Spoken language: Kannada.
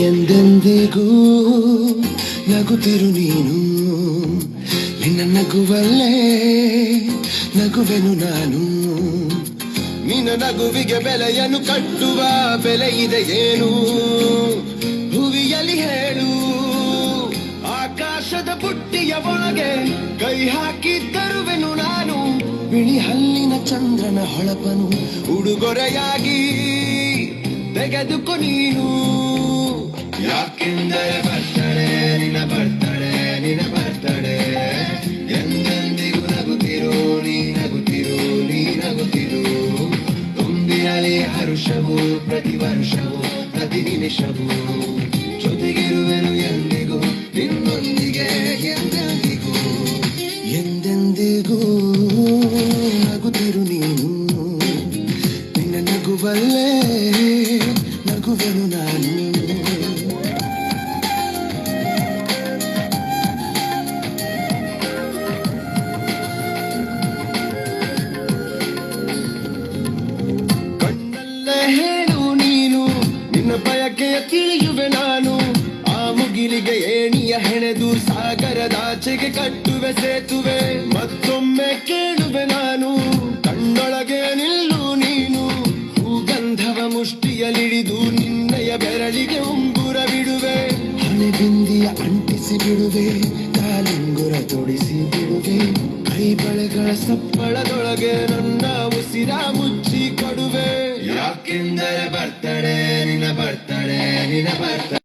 ಎಂದೆಂದಿಗೂ ನಗುತ್ತಿರು ನೀನು. ನಿನ್ನ ನಗುವಲ್ಲೇ ನಗುವೆನು ನಾನು. ನಿನ್ನ ನಗುವಿಗೆ ಬೆಲೆಯನ್ನು ಕಟ್ಟುವ ಬೆಲೆ ಇದೆ ಏನು? ಹುವಿಯಲ್ಲಿ ಹೇಳು. ಆಕಾಶದ ಬುಟ್ಟಿಯ ಒಳಗೆ ಕೈ ಹಾಕಿ ತರುವೆನು ನಾನು. ಬಿಳಿ ಹಲ್ಲಿನ ಚಂದ್ರನ ಹೊಳಪನು, ಉಡುಗೊರೆಯಾಗಿ ತೆಗೆದುಕೊ ನೀನು. ಯಾಕೆಂದರೆ ಬರ್ತಡೆ ನಿನ ಬರ್ತಡೆ ನಿನ ಬರ್ತಡೆ. ಎಂದೆಂದಿಗೂ ನಗುತ್ತಿರೋ, ನೀ ನಗುತ್ತಿರೋ, ನೀ ನಗುತ್ತಿರು. ಹರುಷವು, ಪ್ರತಿ ವರ್ಷವೂ, ಪ್ರತಿ ನಿಮಿಷವೂ. ನಗುವೆನು ನಾನು ಕಣ್ಣಲ್ಲೇ ಹೇಳು ನೀನು, ನಿನ್ನ ಬಯಕೆಯ ತಿಳಿಯುವೆ ನಾನು. ಆ ಮುಗಿಲಿಗೆ ಏಣಿಯ ಹೆಣೆದು ಸಾಗರದಾಚೆಗೆ ಕಟ್ಟುವೆ, ಸೇತುವೆ. ಮತ್ತೊಮ್ಮೆ ಕೇಳುವೆ ನಾನು. ಅಂಟಿಸಿ ಬಿಡುವೆ ಕಾಲಿಂಗುರ ತೊಡಿಸಿ ಬಿಡುವೆ ಕೈ ಬಳೆಗಳ ಸಪ್ಪಳದೊಳಗೆ ನನ್ನ ಉಸಿರ ಮುಚ್ಚಿ ಕೊಡುವೆ ಯಾಕೆಂದರೆ ಬರ್ತಡೆ, ನಿನ್ನ ಬರ್ತಡೆ ನಿನ್ನ ಬರ್ತಡೆ.